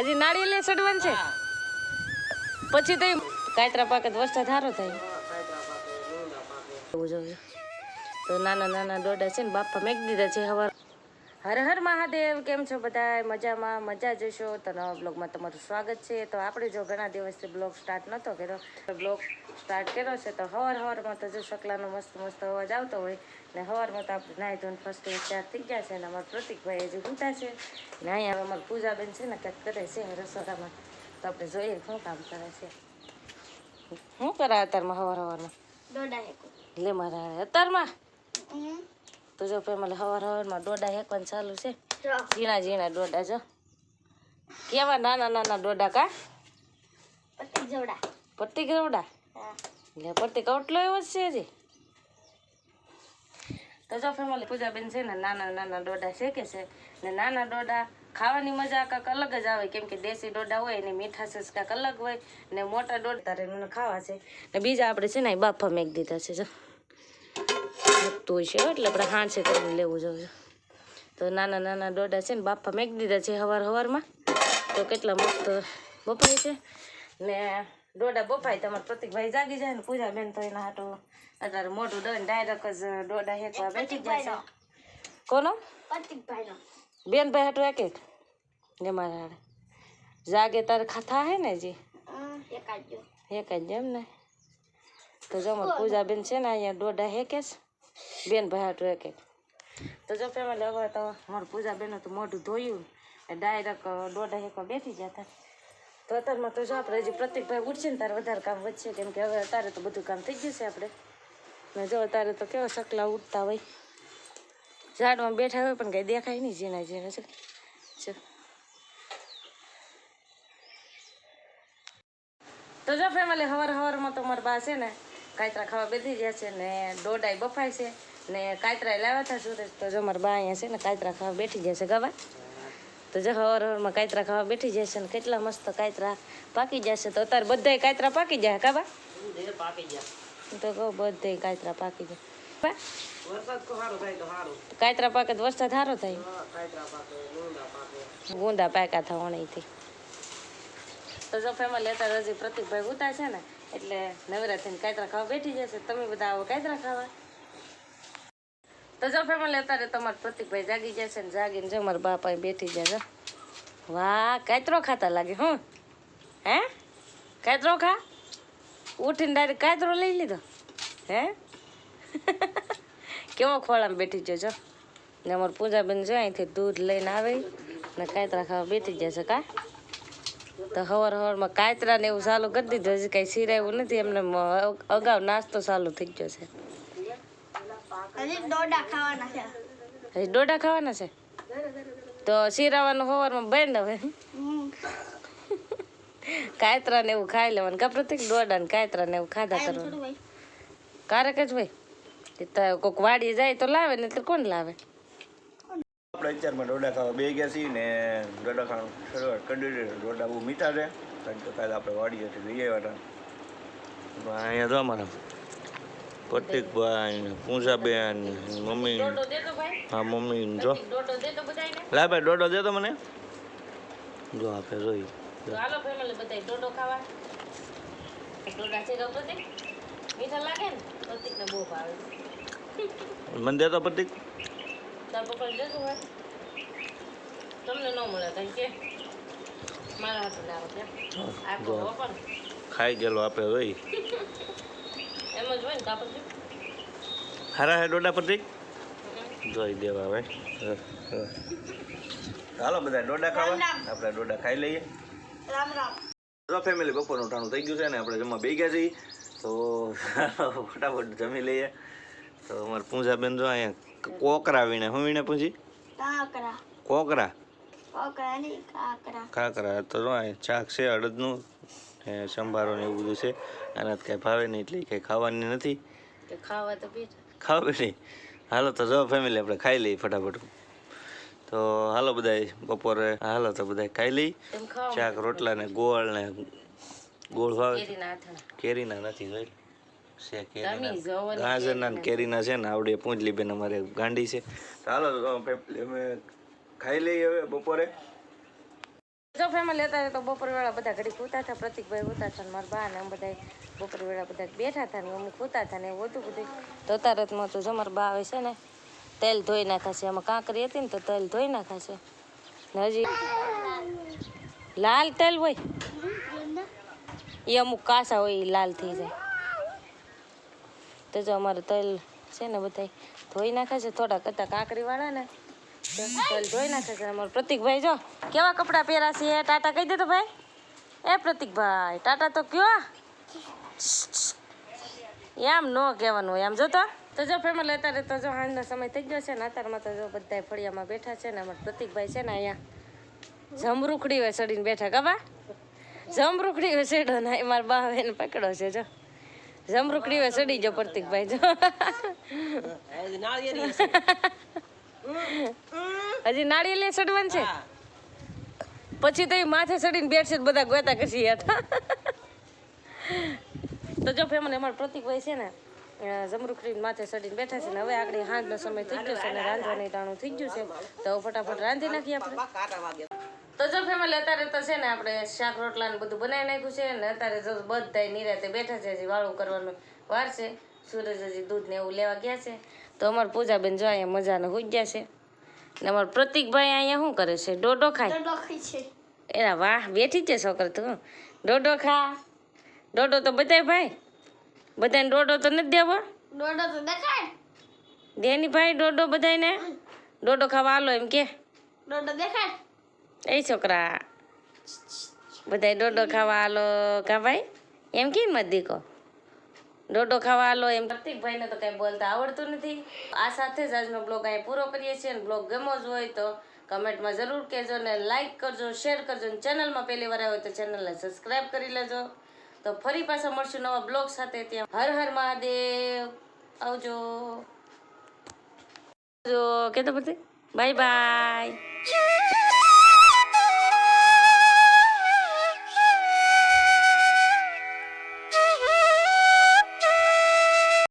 હજી નાળિયેર ચડવાનું છે? પછી તો કાયતરા પાકે વરસાદ સારો થાય. તો નાના નાના દોડા છે ને બાપા મેક દીધા છે હવાર હર હર મહાદેવ કેમ છો બધા મજામાં? મજા જશો? તો નવા બ્લોગમાં તમારું સ્વાગત છે. તો આપણે જો ઘણા દિવસથી બ્લોગ સ્ટાર્ટ નહોતો કર્યો તો બ્લોગ સ્ટાર્ટ કર્યો છે તો હવાર હવારમાં તો જો શકલાનો મસ્ત મસ્ત અવાજ આવતો હોય ને હવારમાં તો આપણે નાહી ધોન ફર્સ્ટ તૈયાર થઈ ગયા છે અને અમારા પ્રતિકભાઈ હજી ઉઠા છે ને અહીંયા અમારી પૂજાબેન છે ને ક્યાંક કરે છે રસોડામાં. તો આપણે જોઈએ શું કામ કરે છે. શું કરે અત્યારમાં હવાર હવારમાં? લે મારા અત્યારમાં? તો જો પેલા હવાર હવારમાં દોડા હેકવાનું ચાલુ છે. ઝીણા ઝીણા દોડા જો. કેવા નાના નાના દોડા કા? પટ્ટી કેવડા એટલે પટ્ટી કવટલો એવો જ છે હજી. તો જો ફેમિલી પૂજાબેન છે ને નાના નાના ડોડા શેકે છે. ને નાના ડોડા ખાવાની મજા કાંક અલગ જ આવે. કેમ કે દેશી ડોડા હોય ને મીઠાશ જ કાંઈક અલગ હોય. ને મોટા ડોડા તારે ખાવા છે. ને બીજા આપણે છે ને બાફા મેક દીધા છે જો. તો છે એટલે આપણે હાંસે કરીને લેવું જોઈએ તો નાના નાના ડોડા છે ને બાપા મેક દીધા છે હવાર હવારમાં. તો કેટલા મસ્ત બફાય છે. ને ડોડા બફાય તમારા પ્રતિકભાઈ જાગી જાય ને પૂજા બેન તો એના હાટું અત્યારે મોઢું દઈને ડાયરેક્ટ જ ડોડા હેકવા બેઠી જાય છે. કોનો? પતિકભાઈ બેનભાઈ ભાઈ હાટું એક એક. ને મારા હારે. જાગે તારે ખાતા હે ને જી એક જ એમ ને તો જમણ પૂજા બેન છે ને અહીંયા ડોડા હેકે છે. બેન ભાઈ હતું એક તો જો ફેમિલી, હવે તો મારું પૂજા બેન તો મોઢું ધોયું ડાયરેક્ટ દોઢ હેકવા બેઠી ગયા હતા. તો અત્યારમાં તો જો આપણે હજી પ્રતિકભાઈ ઉઠશે ને તારે વધારે કામ વધશે, કેમ કે હવે અત્યારે તો બધું કામ થઈ ગયું છે આપણે. ને જો અત્યારે તો કેવા સકલા ઉઠતા હોય. ઝાડમાં બેઠા હોય પણ કંઈ દેખાય નહીં, ઝીણા છે. છે તો જો ફેમિલી, હવાર હવારમાં તો મારા બા છે ને કાતરા ખાવા બેઠી ગયા છે ને દોડાઈ બફાય છે ને કાયતરા લાવ્યા હતા સુરજ. તો જો મારા બા અહીંયા છે ને કાયતરા ખાવા બેઠી જશે ગવા. તો જો હવાર હવારમાં કાયતરા ખાવા બેઠી જશે ને કેટલા મસ્ત કાયતરા પાકી જશે તો અત્યારે બધાય કાયતરા પાકી જાય કાબા તો કહું બધાય કાયતરા પાકી જાય કાયતરા પાકે તો વરસાદ સારો થાય. ગુંદા પાકા. થવાણીથી તો જો ફેમિલી અત્યારે હજી પ્રતિકભાઈ ઉતા છે ને એટલે નવરા કાયતરા ખાવા બેઠી જશે, તમે બધા આવો કાયતરા ખાવા. તો જો ફેમિલી અત્યારે તમારા પ્રતિકભાઈ જાગી જશે ને જાગીને જો મારા બાપા બેઠી જાય જો. વાહ કાયતરો ખાતા લાગે, હું. હે? કાયતરો ખા. ઉઠીને ડાયરેક્ટ કાતરો લઈ લીધો. હે? કેવો ખોળામાં બેઠી જજો ને અમારી પૂજાબેન જો અહીંથી દૂધ લઈને આવે ને કાયતરા ખાવા બેઠી જશે કા? તો હવાર હવારમાં કાતરા ને એવું ચાલુ કરી દીધું. હજી કાંઈ સિરાયું નથી. એમને અગાઉ નાસ્તો ચાલુ થઈ ગયો છે. હજી દોડા ખાવાના છે. હજી ડોડા ખાવાના છે? તો સિરાવાનું હવારમાં બંધ હવે. કાયતરા ને એવું ખાઈ લેવાનું. કા પ્રતિક ડોડા ને કાયતરા ને એવું ખાધા કરવાનું? કારક જ હોય. એ તો કોઈક વાડી જાય તો લાવે ને તો કોણ લાવે? આપણે અત્યારમાં ડોડા ખાવા બે ગયા છીએ ને ડોડા ખાવાનું શરૂઆત કરી દીધી. ડોડા બહુ મીઠા છે. કારણ કે કાલે આપણે વાડીએથી લઈ આવ્યા હતા. અહીંયા જો અમારા પ્રતિકભાઈ પૂંજાબેન મમ્મી ડોડો દે તો ભાઈ? હા મમ્મી જો. લાય ભાઈ ડોડો દે તો મને? જો આપણે જોઈ હાલો ફેમિલી બધાય ડોડો ખાવા. ડોડા છે પ્રતિક મીઠા લાગે ને પ્રતિકને બહુ ભાવે. મને દેતો પ્રતિક? તાર પપ્પા દેજો ભાઈ તમને ન મળે કારણ કે મારા હાથે લાવો છે. આખો જો. ખાઈ ગયેલો આપણે જોઈ એમ જ હોય ને કાપડ હારા હે ડોડા પ્રતિક જોઈ દેવા ભાઈ હ, હ. હાલો બધા ડોડા ખાવા આપણે ડોડા ખાઈ લઈએ. રામ રામ. તો ફેમિલી બપોરનું ટાણું થઈ ગયું છે ને આપણે જમવા બે ગયા છીએ. તો ફટાફટ જમી લઈએ. તો અમારે પૂંજાબેન જો અહીંયા કોકરા વીણે. શું વીણે પૂંજી? કાકરા. કોકરા. કાકરા તો જો શાક છે અડદનું? ને સંભારો ને એવું બધું છે. આના તો કાંઈ ભાવે નહીં એટલે કંઈ ખાવાની નથી. ખાવા તો ખાવે નહીં હાલો તો જો ફેમિલી આપણે ખાઈ લઈએ ફટાફટ. તો હાલો બધાય બપોરે હાલો તો બધાય ખાઈ લઈ. ચાક રોટલા ને ગોળ ને ગોળ ભાવે કેરીના નથી જોઈ છે કેરીના. ગાજરના કેરીના. છે ને આવડે પૂંજલી બેન અમારે ગાંડી છે. તો હાલો અમે ખાઈ લઈએ હવે બપોરે. જો ફેમિલી હતા તો બપોર વેળા બધા ઘડી કૂતા હતા, પ્રતિકભાઈ હોતા હતા મારા બા ને બધા બપોર વેળા બધા બેઠા હતા ને અમુક હોતા હતા ને એવું બધું. તો અત્યારેમાં તો જો મારા બા આવે છે ને, તેલ ધોઈ નાખાશે આમાં કાંકરી હતી ને તો તેલ ધોઈ નાખાશે હજી લાલ તેલ હોય. એ અમુક કાસા હોય એ લાલ થઈ જાય. તો જો અમારે તેલ છે ને બધા ધોઈ નાખે છે. થોડા કાંકરી વાળા ને પ્રતિકભાઈ, જો, કેવા કપડાં પહેરા છે? ટાટા કહી દે તો ભાઈ. એ પ્રતિકભાઈ, ટાટા તો કયો? એમ ન કહેવાનું આમ જો તો. તો જો ફેમિલી અત્યારે તો જો હાંજનો સમય થઈ ગયો છે ને, અત્યારમાં તો જો બધા ફળિયામાં બેઠા છે ને, અમારા પ્રતિકભાઈ છે ને અહીંયા. જમરૂખડી હોય ચડીને બેઠા કબા જમરૂખડી હોય ચડો ને એ મારા બા એને પકડો છે, જો. જમરૂખડી હોય ચડી જો પ્રતિકભાઈ, જો. હજી નાળિયેર ચડવાનું છે? પછી તો માથે ચડીને બેઠશે બધા ગોતા કરશે હેઠા. તો જો ફેમને પ્રતિક હોય છે ને અ, માથે ચડીને બેઠા છે ને હવે આગળ હાંજનો સમય થઈ ગયો છે અને રાંધવાની ટાણું થઈ ગયું છે. તો ફટાફટ રાંધી નાખીએ આપણે. તો જો ફેમિલી અત્યારે તો છે ને આપણે શાક રોટલા ને બધું બનાવી નાખ્યું છે ને અત્યારે જો બધા નિરાતે બેઠા છે હજી વાળું કરવાનું વાર છે. સૂરજ હજી દૂધ ને એવું લેવા ગયા છે. તો અમારા પૂજાબેન જો અહીંયા મજાને હોઈ ગયા છે. ને અમારા પ્રતિકભાઈ અહીંયા શું કરે છે? ડોડો ખાય. એના વાહ બેઠી છે છોકરા તું. ડોડો ખા. ડોડો તો બધાય ભાઈ. બધાને ડોડો તો નથી દેવો. ડોડો તો દેખાય. દેની ભાઈ ડોડો બધાયને? ડોડો ખાવા આલો એમ કે. ડોડો દેખાય. એ છોકરા. બધાય ડોડો ખાવા આલો કા ભાઈ? એમ કે મત દીકો. ડોડો ખાવા આલો એમ. પ્રતિકભાઈને તો કંઈ બોલતા આવડતું નથી. આ સાથે જ આજનો બ્લોગ અહીં પૂરો કરીએ છીએ. અને બ્લોગ ગમો જ હોય તો કમેન્ટમાં જરૂર કહેજો ને લાઇક કરજો, શેર કરજો. ને ચેનલમાં પહેલી વાર આવ્યો તો ચેનલને સબસ્ક્રાઈબ કરી લેજો. તો ફરી પાછા મળશું નવા બ્લોગ સાથે. ત્યાં હર હર મહાદેવ. આવજો. આવજો. કે બધી બાય બાય.